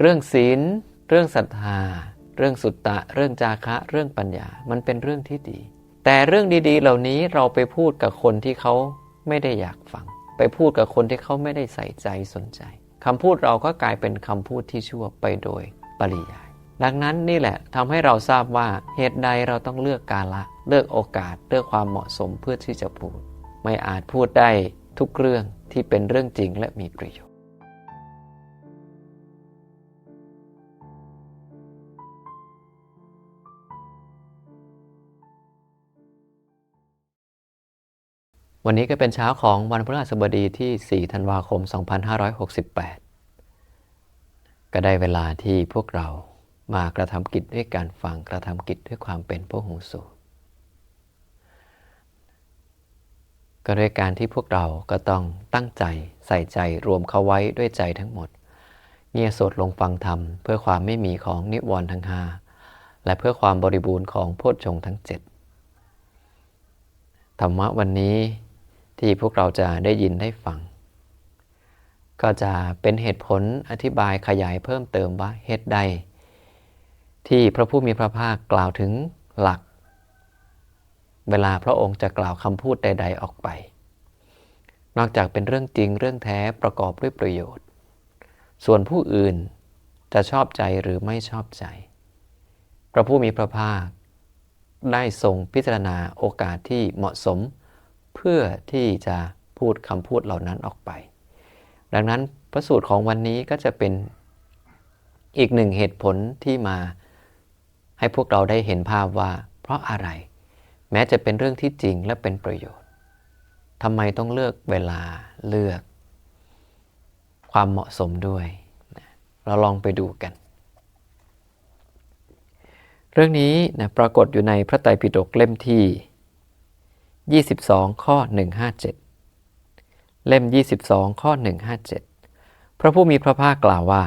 เรื่องศีล เรื่องศรัทธา เรื่องสุตตะ เรื่องจาคะ เรื่องปัญญา มันเป็นเรื่องที่ดี แต่เรื่องดีๆ เหล่านี้เราไปพูดกับคนที่เขาไม่ได้อยากฟัง ไปพูดกับคนที่เขาไม่ได้ใส่ใจสนใจคำพูดเราก็กลายเป็นคำพูดที่ชั่วไปโดยปริยาย ดังนั้นนี่แหละทำให้เราทราบว่าเหตุใดเราต้องเลือกกาละ เลือกโอกาส เลือกความเหมาะสมเพื่อที่จะพูด ไม่อาจพูดได้ทุกเรื่องที่เป็นเรื่องจริงและมีประโยชน์ วันนี้ก็เป็นเช้าของวันพฤหัสบดีที่ 4 ธันวาคม 2568 ก็ได้เวลาที่พวกเรามากระทำกิจด้วยการฟังกระทำกิจด้วยความเป็นผู้หูสูก็ด้วยการที่พวกเราก็ต้องตั้งใจใส่ใจรวมเข้าไว้ด้วยใจทั้งหมด เงียสดลงฟังธรรม เพื่อความไม่มีของนิวรณ์ทั้งห้าและเพื่อความบริบูรณ์ของโพชฌงทั้งเจ็ดธรรมะวันนี้ ที่พวกเราจะได้ยินได้ฟัง ก็จะเป็นเหตุผลอธิบายขยายเพิ่มเติมว่าเหตุใด ที่พระผู้มีพระภาคกล่าวถึงหลัก เวลาพระองค์จะกล่าวคำพูดใด ๆออกไป นอกจากเป็นเรื่องจริงเรื่องแท้ประกอบด้วยประโยชน์ ส่วนผู้อื่นจะชอบใจหรือไม่ชอบใจ พระผู้มีพระภาคได้ทรงพิจารณาโอกาสที่เหมาะสม เพื่อที่จะพูดคำพูดเหล่านั้นออกไป ดังนั้นพระสูตรของวันนี้ก็จะเป็นอีกหนึ่งเหตุผลที่มาให้พวกเราได้เห็นภาพว่า เพราะอะไร แม้จะเป็นเรื่องที่จริงและเป็นประโยชน์ทำไมต้องเลือกเวลาเลือก ความเหมาะสมด้วย เราลองไปดูกัน เรื่องนี้นะปรากฏอยู่ในพระไตรปิฎกเล่มที่ 22 ข้อ 157 เล่ม 22 ข้อ 157 พระผู้มีพระภาคกล่าวว่า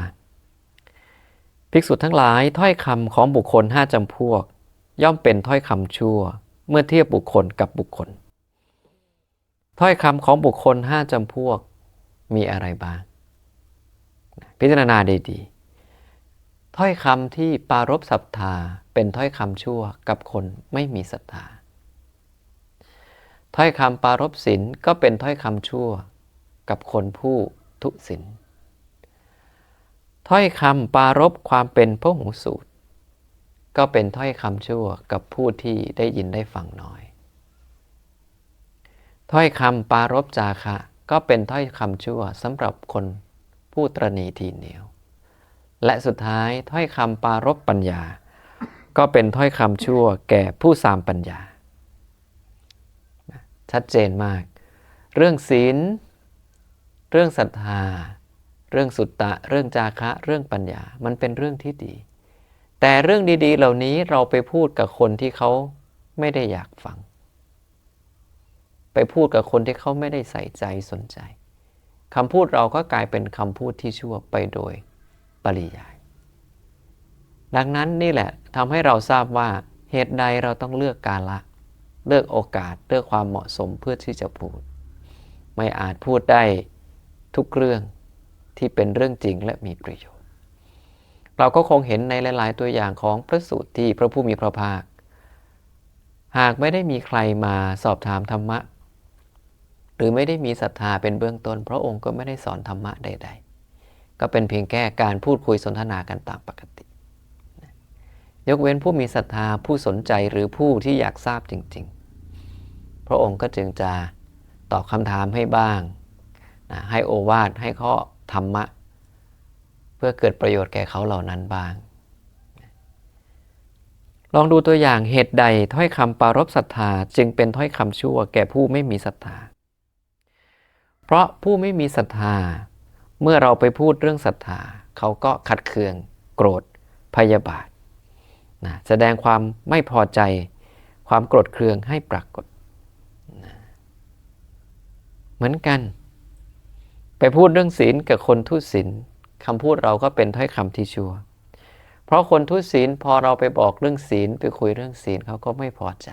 ภิกษุทั้งหลายถ้อยคำของบุคคลห้าจำพวก ย่อมเป็นถ้อยคำชั่ว เมื่อเทียบบุคคลกับบุคคล ถ้อยคำของบุคคลห้าจำพวกมีอะไรบ้าง พิจารณาดีๆถ้อยคำที่ปารบศรัทธาเป็นถ้อยคำชั่วกับคนไม่มีศรัทธา ถ้อยคำปารบศีลก็เป็นถ้อยคำชั่วกับคนผู้ทุศีลถ้อยคำปารบความเป็นพระหูสูตร ก็เป็นถ้อยคำชั่วกับผู้ที่ได้ยินได้ฟังน้อย ถ้อยคำปารบจาคะก็เป็นถ้อยคำชั่วสำหรับคนผู้ตรณีทีเหนียว และสุดท้ายถ้อยคำปารบปัญญา ก็เป็นถ้อยคำชั่วแก่ผู้สามปัญญา ชัดเจนมาก เรื่องศีล เรื่องศรัทธา เรื่องสุตตะ เรื่องจาคะ เรื่องปัญญา มันเป็นเรื่องที่ดี แต่เรื่องดีๆ เหล่านี้เราไปพูดกับคนที่เขาไม่ได้อยากฟัง ไปพูดกับคนที่เขาไม่ได้ใส่ใจสนใจคำพูดเราก็กลายเป็นคำพูดที่ชั่วไปโดยปริยาย ดังนั้นนี่แหละทำให้เราทราบว่าเหตุใดเราต้องเลือกกาละ เลือกโอกาสเลือกความเหมาะสมเพื่อที่จะพูด ไม่อาจพูดได้ทุกเรื่องที่เป็นเรื่องจริงและมีประโยชน์ เราก็คงเห็นในหลาย ๆ ตัวอย่างของพระสูตรที่พระผู้มีพระภาค หากไม่ได้มีใครมาสอบถามธรรมะ หรือไม่ได้มีศรัทธาเป็นเบื้องต้น พระองค์ก็ไม่ได้สอนธรรมะใด ๆ ก็เป็นเพียงแค่การพูดคุยสนทนากันตามปกติ ยกเว้นผู้มีศรัทธาผู้สนใจหรือผู้ที่อยากทราบจริง ๆ พระองค์ก็จึงจะตอบคำถามให้บ้างนะให้โอวาทให้ข้อธรรมะ เพื่อเกิดประโยชน์แก่เขาเหล่านั้นบ้าง ลองดูตัวอย่างเหตุใดถ้อยคำปารบศรัทธาจึงเป็นถ้อยคำชั่วแก่ผู้ไม่มีศรัทธา เพราะผู้ไม่มีศรัทธา เมื่อเราไปพูดเรื่องศรัทธา เขาก็ขัดเคือง โกรธพยาบาท นะแสดงความไม่พอใจ ความโกรธเคืองให้ปรากฏนะเหมือนกัน ไปพูดเรื่องศีลกับคนทุศีลคำพูดเราก็เป็นถ้อยคำที่ชั่ว เพราะคนทุศีลพอเราไปบอกเรื่องศีลไปคุยเรื่องศีลเขาก็ไม่พอใจ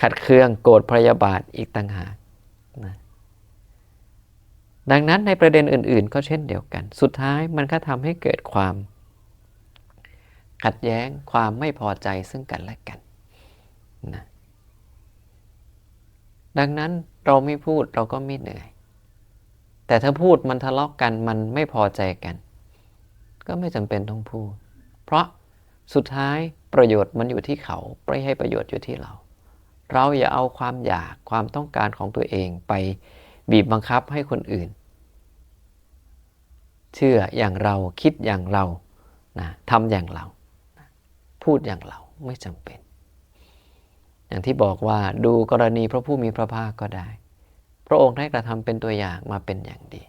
ขัดเคืองโกรธพยาบาทอีกต่างหากนะดังนั้นในประเด็นอื่น ๆ ก็เช่นเดียวกัน สุดท้ายมันก็ทำให้เกิดความ ขัดแย้งความไม่พอใจซึ่งกันและกันนะดังนั้นเราไม่พูดเราก็ไม่เหนื่อย แต่ถ้าพูดมันทะเลาะกกันมันไม่พอใจกัน ก็ไม่จำเป็นต้องพูด เพราะสุดท้ายประโยชน์มันอยู่ที่เขาไม่ให้ประโยชน์อยู่ที่เรา เราอย่าเอาความอยากความต้องการของตัวเองไปบีบบังคับให้คนอื่น เชื่ออย่างเราคิดอย่างเรานะทำอย่างเรา พูดอย่างเราไม่จำเป็น อย่างที่บอกว่าดูกรณีพระผู้มีพระภาคก็ได้ พระองค์ได้กระทำเป็นตัวอย่างมาเป็นอย่างดี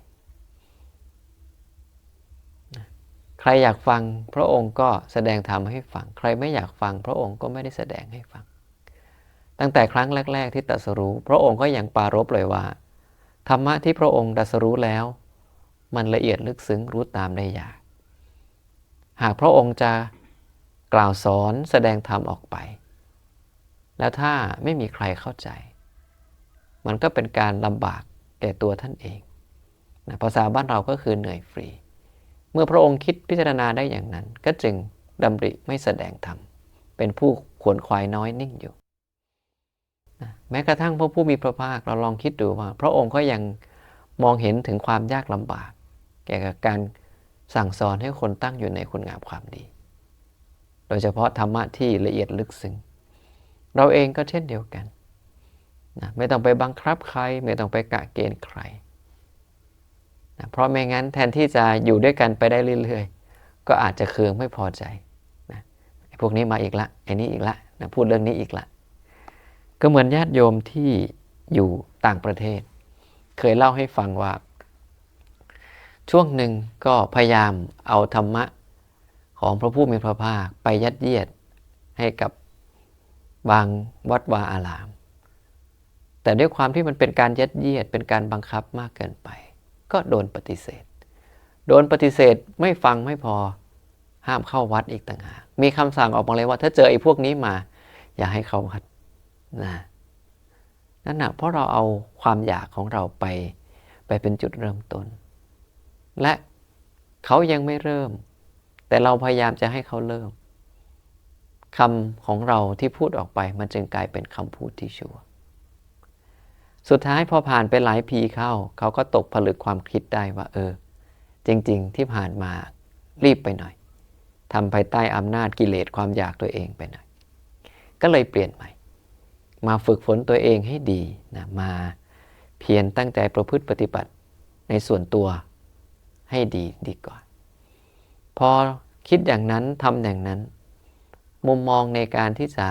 ใครอยากฟังพระองค์ก็แสดงธรรมให้ฟัง ใครไม่อยากฟัง พระองค์ก็ไม่ได้แสดงให้ฟัง ตั้งแต่ครั้งแรก ๆ ที่ตรัสรู้ พระองค์ก็ยังปารบเลยว่า ธรรมะที่พระองค์ตรัสรู้แล้ว มันละเอียดลึกซึ้งรู้ตามได้ยาก หากพระองค์จะ กล่าวสอนแสดงธรรมออกไป แล้วถ้าไม่มีใครเข้าใจ มันก็เป็นการลำบากแก่ตัวท่านเองนะภาษาบ้านเราก็คือเหนื่อยฟรี เมื่อพระองค์คิดพิจารณาได้อย่างนั้น ก็จึงดำริไม่แสดงธรรม เป็นผู้ขวนขวายน้อยนิ่งอยู่นะแม้กระทั่งพระผู้มีพระภาคเราลองคิดดูว่า พระองค์ก็ยังมองเห็นถึงความยากลำบาก แก่กับการสั่งสอนให้คนตั้งอยู่ในคุณงามความดี โดยเฉพาะธรรมะที่ละเอียดลึกซึ้งเราเองก็เช่นเดียวกันนะไม่ต้องไปบังคับใคร ไม่ต้องไปกะเกณฑ์ใครนะเพราะไม่งั้นแทนที่จะอยู่ด้วยกันไปได้เรื่อยๆ ก็อาจจะเคืองไม่พอใจนะไอ้พวกนี้มาอีกละไอ้นี้อีกละนะพูดเรื่องนี้อีกละ ก็เหมือนญาติโยมที่อยู่ต่างประเทศ เคยเล่าให้ฟังว่า ช่วงหนึ่งก็พยายามเอาธรรมะ ของพระผู้มีพระภาคไปยัดเยียดให้กับบางวัดวาอาราม แต่ด้วยความที่มันเป็นการยัดเยียดเป็นการบังคับมากเกินไป ก็โดนปฏิเสธ โดนปฏิเสธไม่ฟังไม่พอห้ามเข้าวัดอีกต่างหากมีคำสั่งออกมาเลยว่า ถ้าเจอไอ้พวกนี้มา อย่าให้เข้าวัดนะนั่นนะเพราะเราเอาความอยากของเราไป ไปเป็นจุดเริ่มต้น และเขายังไม่เริ่ม แต่เราพยายามจะให้เขาเริ่มคำของเราที่พูดออกไปมันจึงกลายเป็นคำพูดที่ชั่ว สุดท้ายพอผ่านไปหลายปีเข้า เขาก็ตกผลึกความคิดได้ว่า เออ จริง ๆ ที่ผ่านมารีบไปหน่อยทำภายใต้อำนาจกิเลสความอยากตัวเองไปหน่อย ก็เลยเปลี่ยนใหม่ มาฝึกฝนตัวเองให้ดีนะมาเพียรตั้งใจประพฤติปฏิบัติในส่วนตัวให้ดีดีก่อน พอคิดอย่างนั้นทำอย่างนั้น มุมมองในการที่จะ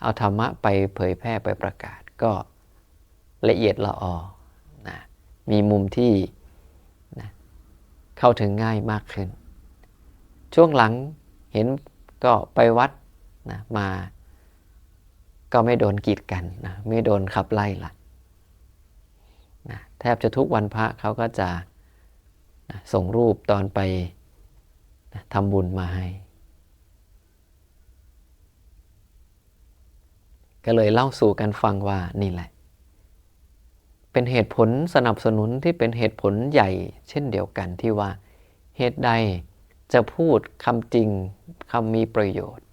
เอาธรรมะไปเผยแพร่ไปประกาศก็ละเอียดละออนะมีมุมที่นะเข้าถึงง่ายมากขึ้น ช่วงหลังเห็นก็ไปวัดนะมาก็ไม่โดนกีดกันนะไม่โดนขับไล่ละนะแทบจะทุกวันพระเขาก็จะนะส่งรูปตอนไป ทำบุญมาให้ ก็เลยเล่าสู่กันฟังว่านี่แหละ เป็นเหตุผลสนับสนุนที่เป็นเหตุผลใหญ่เช่นเดียวกันที่ว่า เหตุใดจะพูดคำจริงคำมีประโยชน์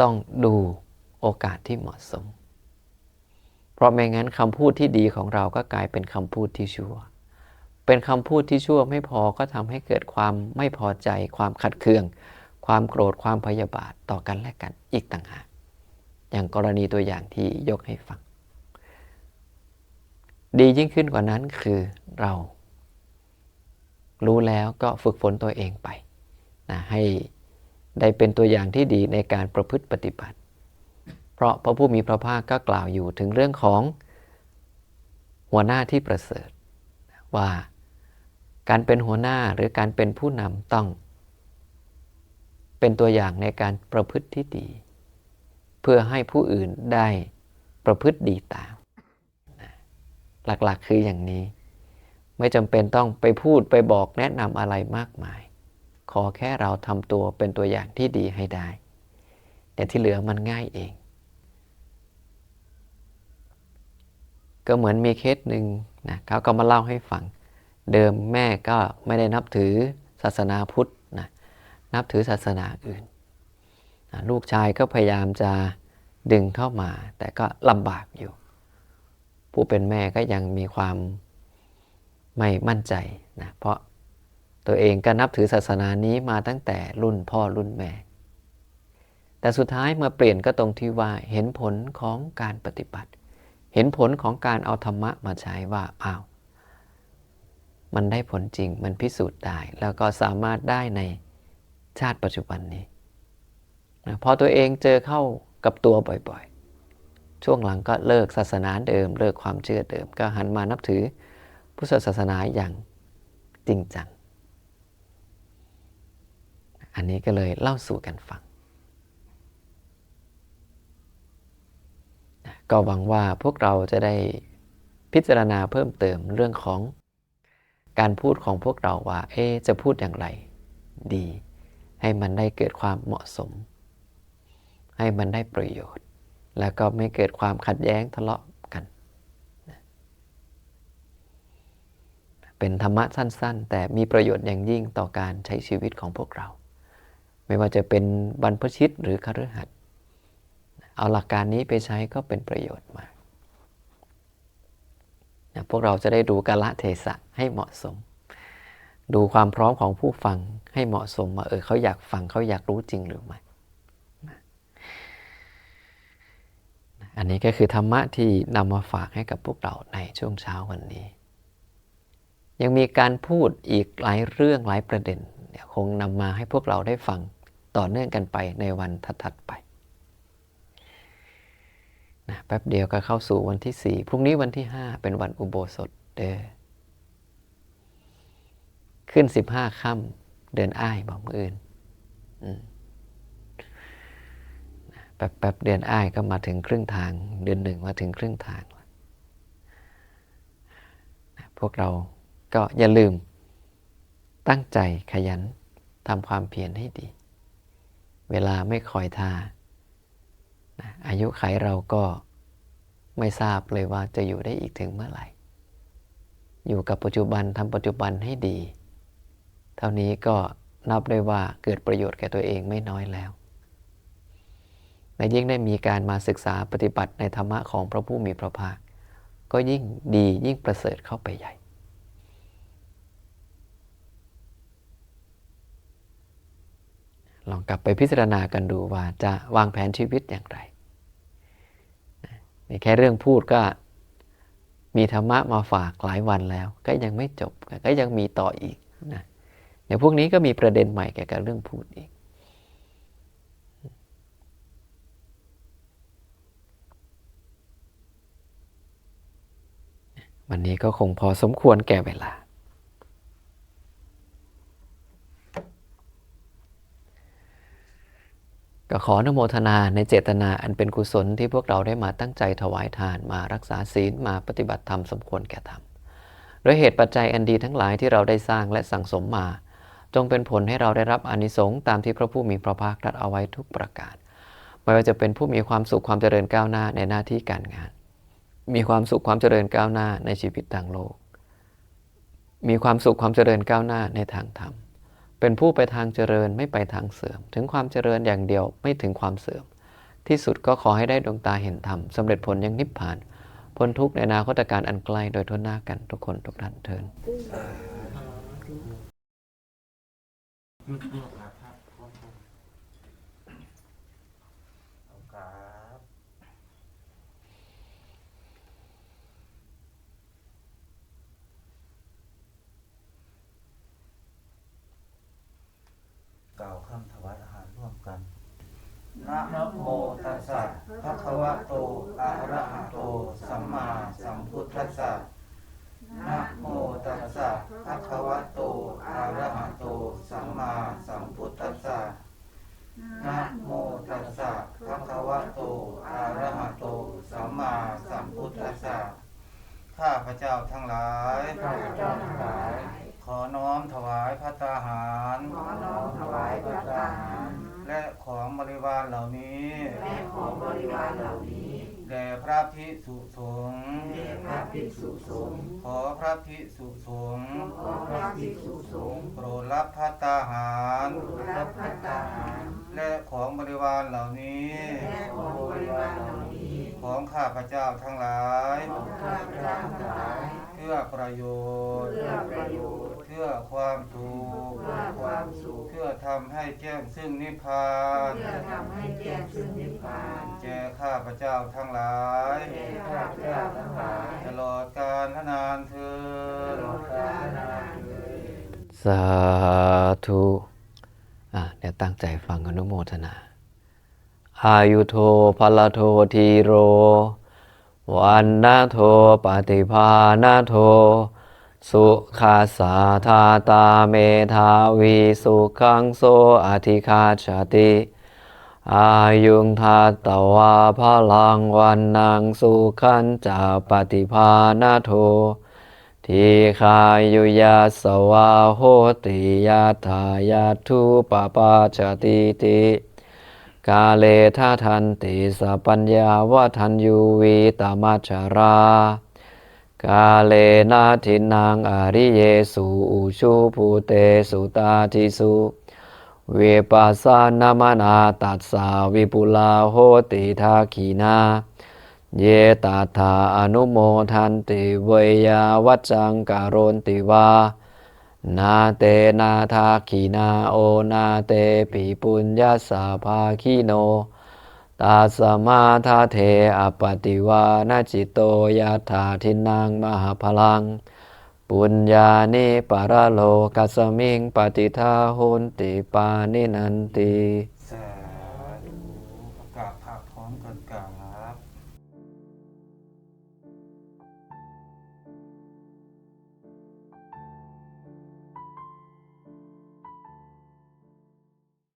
ต้องดูโอกาสที่เหมาะสม เพราะไม่งั้นคำพูดที่ดีของเราก็กลายเป็นคำพูดที่ชั่ว เป็นคำพูดที่ชั่วไม่พอก็ทำให้เกิดความไม่พอใจ ความขัดเคือง ความโกรธความพยาบาทต่อกันและกันอีกต่างหากอย่างกรณีตัวอย่างที่ยกให้ฟัง ดียิ่งขึ้นกว่านั้นคือเรา รู้แล้วก็ฝึกฝนตัวเองไปนะให้ได้เป็นตัวอย่างที่ดีในการประพฤติปฏิบัติ เพราะพระผู้มีพระภาคก็กล่าวอยู่ถึงเรื่องของหัวหน้าที่ประเสริฐว่า การเป็นหัวหน้าหรือการเป็นผู้นำต้อง เป็นตัวอย่างในการประพฤติที่ดี เพื่อให้ผู้อื่นได้ประพฤติดีตาม หลักๆคืออย่างนี้ ไม่จำเป็นต้องไปพูดไปบอกแนะนำอะไรมากมาย ขอแค่เราทำตัวเป็นตัวอย่างที่ดีให้ได้ แต่ที่เหลือมันง่ายเอง ก็เหมือนมีเคสหนึ่งนะเขาก็มาเล่าให้ฟัง เดิมแม่ก็ไม่ได้นับถือศาสนาพุทธนะนับถือศาสนาอื่นนะลูกชายก็พยายามจะดึงเข้ามา แต่ก็ลำบากอยู่ ผู้เป็นแม่ก็ยังมีความไม่มั่นใจนะเพราะตัวเองก็นับถือศาสนานี้มาตั้งแต่รุ่นพ่อรุ่นแม่ แต่สุดท้ายมาเปลี่ยนก็ตรงที่ว่าเห็นผลของการปฏิบัติ เห็นผลของการเอาธรรมะมาใช้ว่าอ้าว มันได้ผลจริง มันพิสูจน์ได้ แล้วก็สามารถได้ในชาติปัจจุบันนี้นะพอตัวเองเจอเข้ากับตัวบ่อยๆ ช่วงหลังก็เลิกศาสนาเดิม เลิกความเชื่อเดิม ก็หันมานับถือพุทธศาสนาอย่างจริงจัง อันนี้ก็เลยเล่าสู่กันฟัง ก็หวังว่าพวกเราจะได้พิจารณาเพิ่มเติมเรื่องของ การพูดของพวกเราว่าเอ๊จะพูดอย่างไรดี ให้มันได้เกิดความเหมาะสม ให้มันได้ประโยชน์ แล้วก็ไม่เกิดความขัดแย้งทะเลาะกัน เป็นธรรมะสั้น ๆ แต่มีประโยชน์อย่างยิ่งต่อการใช้ชีวิตของพวกเรา ไม่ว่าจะเป็นบรรพชิตหรือคฤหัสถ์เอาหลักการนี้ไปใช้ก็เป็นประโยชน์มาก นะพวกเราจะได้ดูกาละเทศะให้เหมาะสม ดูความพร้อมของผู้ฟังให้เหมาะสมว่าเออเขาอยากฟังเขาอยากรู้จริงหรือไม่อันนี้ก็คือธรรมะที่นำมาฝากให้กับพวกเราในช่วงเช้าวันนี้ ยังมีการพูดอีกหลายเรื่องหลายประเด็นเดี๋ยวคงนำมาให้พวกเราได้ฟังต่อเนื่องกันไปในวันถัดๆไป นะแป๊บเดียวก็เข้าสู่วันที่สี่พรุ่งนี้วันที่ห้าเป็นวันอุโบสถเด้อขึ้นสิบห้าค่ำเดือนอ้ายบอกมืออื่นแป๊บแป๊บเดือนอ้ายก็มาถึงครึ่งทาง เดือนหนึ่งมาถึงครึ่งทางพวกเราก็อย่าลืม ตั้งใจขยันทำความเพียรให้ดี เวลาไม่คอยท่า อายุไขเราก็ไม่ทราบเลยว่าจะอยู่ได้อีกถึงเมื่อไหร่ อยู่กับปัจจุบันทำปัจจุบันให้ดี เท่านี้ก็นับได้ว่าเกิดประโยชน์แก่ตัวเองไม่น้อยแล้วและยิ่งได้มีการมาศึกษาปฏิบัติในธรรมะของพระผู้มีพระภาค ก็ยิ่งดียิ่งประเสริฐเข้าไปใหญ่ ลองกลับไปพิจารณากันดูว่าจะวางแผนชีวิตอย่างไรนี่แค่เรื่องพูดก็มีธรรมะมาฝากหลายวันแล้ว ก็ยังไม่จบก็ยังมีต่ออีกนะเดี๋ยวพวกนี้ก็มีประเด็นใหม่เกี่ยวกับเรื่องพูดอีก วันนี้ก็คงพอสมควรแก่เวลา ก็ขออนุโมทนาในเจตนาอันเป็นกุศลที่พวกเราได้มาตั้งใจถวายทานมารักษาศีลมาปฏิบัติธรรมสมควรแก่ธรรมโดยเหตุปัจจัยอันดีทั้งหลายที่เราได้สร้างและสั่งสมมา จงเป็นผลให้เราได้รับอนิสงส์ตามที่พระผู้มีพระภาคตรัสเอาไว้ทุกประการไม่ว่าจะเป็นผู้มีความสุขความเจริญก้าวหน้าในหน้าที่การงาน มีความสุขความเจริญก้าวหน้าในชีวิตทางโลก มีความสุขความเจริญก้าวหน้าในทางธรรม เป็นผู้ไปทางเจริญไม่ไปทางเสื่อม ถึงความเจริญอย่างเดียวไม่ถึงความเสื่อม ที่สุดก็ขอให้ได้ดวงตาเห็นธรรมสำเร็จผลยังนิพพาน พ้นทุกข์ในนาคตการอันไกลโดยทั่วหน้ากันทุกคนทุกท่านเทิน ครับกล่าวคำถวายอาหารร่วมกัน นะโมตัสสะภะคะวะโต อะระหะโต สัมมาสัมพุทธัสสะนะโมตัสสะภะคะวะโต อะระหะโต สัมมาสัมพุทธัสสะนะโมตัสสะภะคะวะโต อะระหะโต สัมมาสัมพุทธัสสะข้าพระเจ้าทั้งหลายข้าพเจ้าทั้งหลาย ขอน้อมถวายพระตาหาร ขอน้อมถวายพระทหาร และของบริวารเหล่านี้และของบริวารเหล่านี้แด่พระภิกษุสงฆ์แด่พระภิกษุสงฆ์ขอพระภิกษุสงฆ์ขอพระภิกษุสงฆ์โปรดรับพัตตาหารรับพัตตาหารและของบริวารเหล่านี้และของบริวารเหล่านี้ของข้าพเจ้าทั้งหลายของข้าพเจ้าทั้งหลายเพื่อประโยชน์เพื่อประโยชน์เพื่อความสุขเพื่อความสุขเพื่อทำให้แจ้งซึ่งนิพพานเพื่อทำให้แจ้งซึ่งนิพพานแก่ข้าพเจ้าทั้งหลายแก่ข้าพเจ้าทั้งหลายตลอดกาลนานเธอตญลอดกาลนานเถิดสาธุอะเดี๋ยวตั้งใจฟังอนุโมทนา อายุโทพลโททีโร วันนาโทปฏิภาณโท สุขาสาธาตาเมธาวีสุขังโสอธิคาชติอายุงทาตวาพลังวันนังสุขันจาปฏิภาณโททีคายุยาสวาโหติยาทายาทุปปาจติติกาเลทาทันติสปัญญาวทันยูวีตามัจจารา กาเลนาทินังอริเยสุอุชุภูเตสุตาทิสุเวปัสสานามนาตัสสาวิปุลาโหติทาขีนา เยตาถาอนุโมทันติเวยาวัจจังการนติวา นาเตนาทาขีนาโอนาเตปิปุญญาสาภาคีโน ตาสมาทาเทอปติวานาจิตโตยาถาทินังมหาพลัง ปุญญานิปารโลกัสมิงปฏิทาหุนติปานินันติ